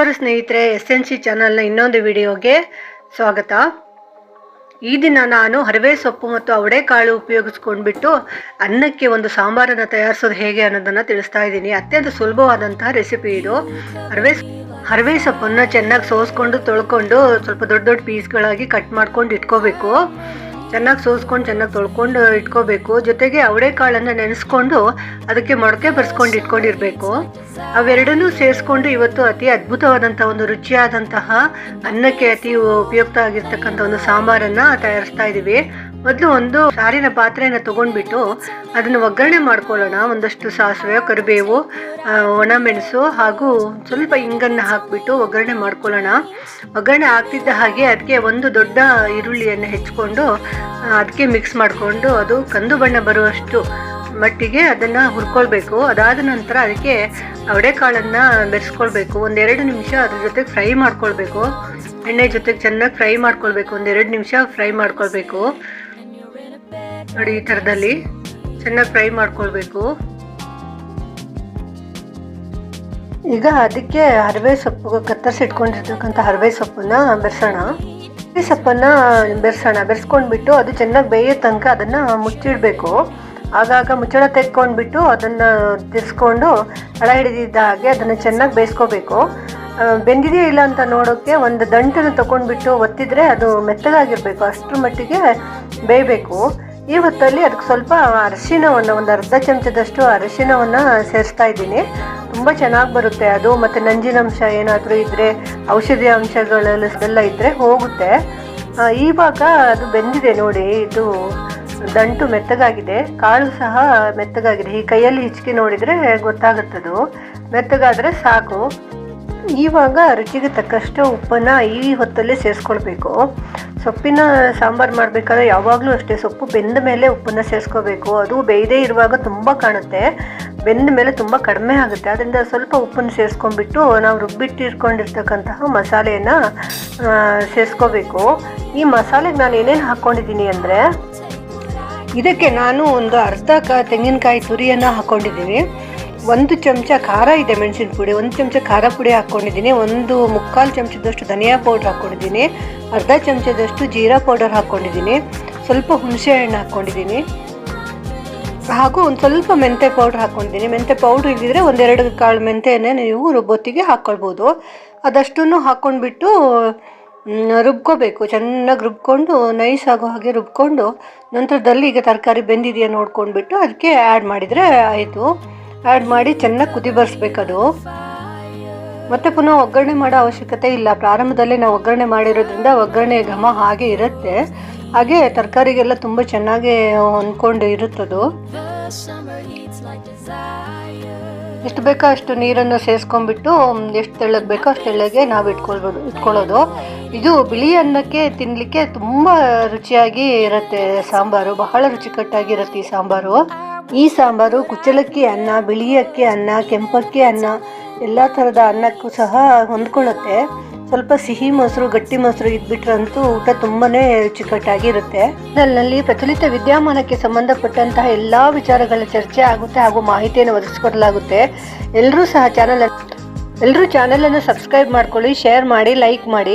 ನಮಸ್ಕಾರ ಸ್ನೇಹಿತರೆ S N C ಚಾನಲ್ನ ಇನ್ನೊಂದು ವಿಡಿಯೋಗೆ ಸ್ವಾಗತ. ಈ ದಿನ ನಾನು ಹರವೆ ಸೊಪ್ಪು ಮತ್ತು ಅವಳೆಕಾಳು ಉಪಯೋಗಿಸ್ಕೊಂಡ್ಬಿಟ್ಟು ಅನ್ನಕ್ಕೆ ಒಂದು ಸಾಂಬಾರನ್ನು ತಯಾರಿಸೋದು ಹೇಗೆ ಅನ್ನೋದನ್ನು ತಿಳಿಸ್ತಾ ಇದ್ದೀನಿ. ಅತ್ಯಂತ ಸುಲಭವಾದಂತಹ ರೆಸಿಪಿ ಇದು. ಹರವೆ ಹರವೆ ಸೊಪ್ಪನ್ನು ಚೆನ್ನಾಗಿ ಸೋಸ್ಕೊಂಡು ತೊಳ್ಕೊಂಡು ಸ್ವಲ್ಪ ದೊಡ್ಡ ದೊಡ್ಡ ಪೀಸ್ಗಳಾಗಿ ಕಟ್ ಮಾಡ್ಕೊಂಡು ಇಟ್ಕೋಬೇಕು. ಚೆನ್ನಾಗಿ ಸೋಸ್ಕೊಂಡು, ಚೆನ್ನಾಗಿ ತೊಳ್ಕೊಂಡು ಇಟ್ಕೋಬೇಕು. ಜೊತೆಗೆ ಅವಳೆಕಾಳನ್ನು ನೆನೆಸ್ಕೊಂಡು ಅದಕ್ಕೆ ಮೊಳಕೆ ಬರ್ಸ್ಕೊಂಡು ಇಟ್ಕೊಂಡಿರಬೇಕು. ಅವೆರಡನ್ನೂ ಸೇರಿಸ್ಕೊಂಡು ಇವತ್ತು ಅತಿ ಅದ್ಭುತವಾದಂಥ ಒಂದು ರುಚಿಯಾದಂತಹ ಅನ್ನಕ್ಕೆ ಅತಿ ಉಪಯುಕ್ತ ಆಗಿರ್ತಕ್ಕಂಥ ಒಂದು ಸಾಂಬಾರನ್ನು ತಯಾರಿಸ್ತಾ ಇದ್ದೀವಿ ಮೊದಲು ಒಂದು ಸಾರಿನ ಪಾತ್ರೆನ ತಗೊಂಡ್ಬಿಟ್ಟು ಅದನ್ನು ಒಗ್ಗರಣೆ ಮಾಡ್ಕೊಳ್ಳೋಣ. ಒಂದಷ್ಟು ಸಾಸಿವೆ, ಕರಿಬೇವು ಒಣ ಒಣಮೆಣಸು ಹಾಗೂ ಸ್ವಲ್ಪ ಇಂಗನ್ನು ಹಾಕಿಬಿಟ್ಟು ಒಗ್ಗರಣೆ ಮಾಡ್ಕೊಳ್ಳೋಣ. ಒಗ್ಗರಣೆ ಆಗ್ತಿದ್ದ ಹಾಗೆ ಅದಕ್ಕೆ ಒಂದು ದೊಡ್ಡ ಈರುಳ್ಳಿಯನ್ನು ಹೆಚ್ಕೊಂಡು ಅದಕ್ಕೆ ಮಿಕ್ಸ್ ಮಾಡಿಕೊಂಡು ಅದು ಕಂದು ಬಣ್ಣ ಬರುವಷ್ಟು ಮಟ್ಟಿಗೆ ಅದನ್ನು ಹುರ್ಕೊಳ್ಬೇಕು. ಅದಾದ ನಂತರ ಅದಕ್ಕೆ ಅವಡೆಕಾಳನ್ನು ಬೆರೆಸ್ಕೊಳ್ಬೇಕು. ಒಂದೆರಡು ನಿಮಿಷ ಅದ್ರ ಜೊತೆಗೆ ಫ್ರೈ ಮಾಡ್ಕೊಳ್ಬೇಕು. ಎಣ್ಣೆ ಜೊತೆಗೆ ಚೆನ್ನಾಗಿ ಫ್ರೈ ಮಾಡ್ಕೊಳ್ಬೇಕು. ಒಂದೆರಡು ನಿಮಿಷ ಫ್ರೈ ಮಾಡ್ಕೊಳ್ಬೇಕು. ನೋಡಿ ಈ ಥರದಲ್ಲಿ ಚೆನ್ನಾಗಿ ಫ್ರೈ ಮಾಡ್ಕೊಳ್ಬೇಕು. ಈಗ ಅದಕ್ಕೆ ಹರವೆ ಸೊಪ್ಪು ಕತ್ತರಿಸಿ ಇಟ್ಕೊಂಡಿರ್ತಕ್ಕಂಥ ಹರವೆ ಸೊಪ್ಪನ್ನ ಬೆರೆಸೋಣ. ಹರವೆ ಸೊಪ್ಪನ್ನ ಬೆರೆಸೋಣ, ಬೆರೆಸ್ಕೊಂಡ್ಬಿಟ್ಟು ಅದು ಚೆನ್ನಾಗಿ ಬೇಯೋ ತನಕ ಅದನ್ನ ಮುಚ್ಚಿಡಬೇಕು. ಆಗಾಗ ಮುಚ್ಚಳ ತೆಕ್ಕೊಂಡ್ಬಿಟ್ಟು ಅದನ್ನ ತಿರ್ಸ್ಕೊಂಡು ಹಳ ಹಿಡಿದಿದ್ದ ಹಾಗೆ ಅದನ್ನು ಚೆನ್ನಾಗಿ ಬೇಯಿಸ್ಕೋಬೇಕು. ಬೆಂದಿದೆಯೋ ಇಲ್ಲ ಅಂತ ನೋಡೋಕ್ಕೆ ಒಂದು ದಂಟನ್ನು ತೊಗೊಂಡ್ಬಿಟ್ಟು ಒತ್ತಿದ್ರೆ ಅದು ಮೆತ್ತಗಾಗಿರಬೇಕು, ಅಷ್ಟರ ಮಟ್ಟಿಗೆ ಬೇಯಬೇಕು. ಈ ಹೊತ್ತಲ್ಲಿ ಅದಕ್ಕೆ ಸ್ವಲ್ಪ ಅರಿಶಿನವನ್ನು ಒಂದು ಅರ್ಧ ಚಮಚದಷ್ಟು ಅರಿಶಿನವನ್ನು ಸೇರಿಸ್ತಾ ಇದ್ದೀನಿ. ತುಂಬ ಚೆನ್ನಾಗಿ ಬರುತ್ತೆ ಅದು, ಮತ್ತು ನಂಜಿನಂಶ ಏನಾದರೂ ಇದ್ದರೆ ಔಷಧಿ ಅಂಶಗಳೆಲ್ಲ ಇದ್ದರೆ ಹೋಗುತ್ತೆ. ಈವಾಗ ಅದು ಬೆಂದಿದೆ ನೋಡಿ, ಇದು ದಂಟು ಮೆತ್ತಗಾಗಿದೆ. ಕಾಳು ಸಹ ಮೆತ್ತಗಾಗಿದೆ. ಈ ಕೈಯಲ್ಲಿ ಹಿಚ್ಕಿ ನೋಡಿದರೆ ಗೊತ್ತಾಗುತ್ತದು. ಮೆತ್ತಗಾದರೆ ಸಾಕು. ಇವಾಗ ರುಚಿಗೆ ತಕ್ಕಷ್ಟು ಉಪ್ಪನ್ನು ಈ ಹೊತ್ತಲ್ಲೇ ಸೇರಿಸ್ಕೊಳ್ಬೇಕು. ಸೊಪ್ಪಿನ ಸಾಂಬಾರು ಮಾಡಬೇಕಾದ್ರೆ ಯಾವಾಗಲೂ ಅಷ್ಟೇ ಸೊಪ್ಪು ಬೆಂದ ಮೇಲೆ ಉಪ್ಪನ್ನು ಸೇರಿಸ್ಕೋಬೇಕು. ಅದು ಬೇಯದೇ ಇರುವಾಗ ತುಂಬ ಕಾಣುತ್ತೆ. ಬೆಂದ ಮೇಲೆ ತುಂಬ ಕಡಿಮೆ ಆಗುತ್ತೆ. ಅದರಿಂದ ಸ್ವಲ್ಪ ಉಪ್ಪನ್ನು ಸೇರಿಸ್ಕೊಂಡ್ಬಿಟ್ಟು ನಾವು ರುಬ್ಬಿಟ್ಟಿರ್ಕೊಂಡಿರ್ತಕ್ಕಂತಹ ಮಸಾಲೆಯನ್ನು ಸೇರಿಸ್ಕೋಬೇಕು. ಈ ಮಸಾಲೆಗೆ ನಾನು ಏನೇನು ಹಾಕ್ಕೊಂಡಿದ್ದೀನಿ ಅಂದರೆ, ಇದಕ್ಕೆ ನಾನು ಒಂದು ಅರ್ಧ ಕ ತೆಂಗಿನಕಾಯಿ ತುರಿಯನ್ನು ಹಾಕ್ಕೊಂಡಿದ್ದೀನಿ ಒಂದು ಚಮಚ ಖಾರ ಇದೆ ಮೆಣಸಿನ ಪುಡಿ. ಒಂದು ಚಮಚ ಖಾರ ಪುಡಿ ಹಾಕ್ಕೊಂಡಿದ್ದೀನಿ. ಒಂದು ಮುಕ್ಕಾಲು ಚಮಚದಷ್ಟು ಧನಿಯಾ ಪೌಡ್ರ್ ಹಾಕ್ಕೊಂಡಿದ್ದೀನಿ. ಅರ್ಧ ಚಮಚದಷ್ಟು ಜೀರಾ ಪೌಡರ್ ಹಾಕ್ಕೊಂಡಿದ್ದೀನಿ. ಸ್ವಲ್ಪ ಹುಣಸೆ ಹಣ್ಣು ಹಾಕ್ಕೊಂಡಿದ್ದೀನಿ. ಹಾಗೂ ಒಂದು ಸ್ವಲ್ಪ ಮೆಂತೆ ಪೌಡ್ರ್ ಹಾಕ್ಕೊಂಡಿದ್ದೀನಿ. ಮೆಂತೆ ಪೌಡ್ರ್ ಇದ್ದಿದ್ರೆ ಒಂದೆರಡು ಕಾಳು ಮೆಂತೆಯನ್ನೇ ನೀವು ರುಬ್ಬೊತ್ತಿಗೆ ಹಾಕ್ಕೊಳ್ಬೋದು ಅದಷ್ಟನ್ನು ಹಾಕ್ಕೊಂಡ್ಬಿಟ್ಟು ರುಬ್ಕೋಬೇಕು. ಚೆನ್ನಾಗಿ ರುಬ್ಕೊಂಡು, ನೈಸ್ ಆಗೋ ಹಾಗೆ ರುಬ್ಕೊಂಡು, ನಂತರದಲ್ಲಿ ಈಗ ತರಕಾರಿ ಬೆಂದಿದೆಯಾ ನೋಡ್ಕೊಂಡ್ಬಿಟ್ಟು ಅದಕ್ಕೆ ಆ್ಯಡ್ ಮಾಡಿದರೆ ಆಯಿತು. ಆ್ಯಡ್ ಮಾಡಿ ಚೆನ್ನಾಗಿ ಕುದಿ ಬರ್ಸ್ಬೇಕದು. ಮತ್ತೆ ಪುನಃ ಒಗ್ಗರಣೆ ಮಾಡೋ ಅವಶ್ಯಕತೆ ಇಲ್ಲ. ಪ್ರಾರಂಭದಲ್ಲಿ ನಾವು ಒಗ್ಗರಣೆ ಮಾಡಿರೋದ್ರಿಂದ ಒಗ್ಗರಣೆ ಘಮ ಹಾಗೆ ಇರುತ್ತೆ. ಹಾಗೆ ತರಕಾರಿಗೆಲ್ಲ ತುಂಬ ಚೆನ್ನಾಗಿ ಹೊಂದ್ಕೊಂಡು ಇರುತ್ತದು. ಎಷ್ಟು ಬೇಕೋ ಅಷ್ಟು ನೀರನ್ನು ಸೇರಿಸ್ಕೊಂಡ್ಬಿಟ್ಟು ಎಷ್ಟು ತೆಳ್ಳಗೆ ಬೇಕೋ ಅಷ್ಟು ತೆಳ್ಳಗೆ ನಾವು ಇಟ್ಕೊಳ್ಬೋದು, ಇಟ್ಕೊಳ್ಳೋದು. ಇದು ಬಿಳಿ ಅನ್ನಕ್ಕೆ ತಿನ್ನಲಿಕ್ಕೆ ತುಂಬ ರುಚಿಯಾಗಿ ಇರುತ್ತೆ ಸಾಂಬಾರು. ಬಹಳ ರುಚಿಕಟ್ಟಾಗಿರುತ್ತೆ ಈ ಸಾಂಬಾರು. ಈ ಸಾಂಬಾರು ಕುಚ್ಚಲಕ್ಕಿ ಅನ್ನ ಬಿಳಿ ಅಕ್ಕಿ ಅನ್ನ, ಕೆಂಪಕ್ಕಿ ಅನ್ನ, ಎಲ್ಲ ಥರದ ಅನ್ನಕ್ಕೂ ಸಹ ಹೊಂದ್ಕೊಳ್ಳುತ್ತೆ. ಸ್ವಲ್ಪ ಸಿಹಿ ಮೊಸರು, ಗಟ್ಟಿ ಮೊಸರು ಇದ್ಬಿಟ್ರಂತೂ ಊಟ ತುಂಬಾನೇ ರುಚಿಕಟ್ಟಾಗಿರುತ್ತೆ ನಲ್ಲಿ ಪ್ರಚಲಿತ ವಿದ್ಯಮಾನಕ್ಕೆ ಸಂಬಂಧಪಟ್ಟಂತಹ ಎಲ್ಲ ವಿಚಾರಗಳ ಚರ್ಚೆ ಆಗುತ್ತೆ ಹಾಗೂ ಮಾಹಿತಿಯನ್ನು ಒದಗಿಸಿಕೊಡಲಾಗುತ್ತೆ. ಎಲ್ಲರೂ ಸಹ ಚಾನಲ್ ಎಲ್ಲರೂ ಚಾನಲನ್ನು ಸಬ್ಸ್ಕ್ರೈಬ್ ಮಾಡ್ಕೊಳ್ಳಿ ಶೇರ್ ಮಾಡಿ ಲೈಕ್ ಮಾಡಿ.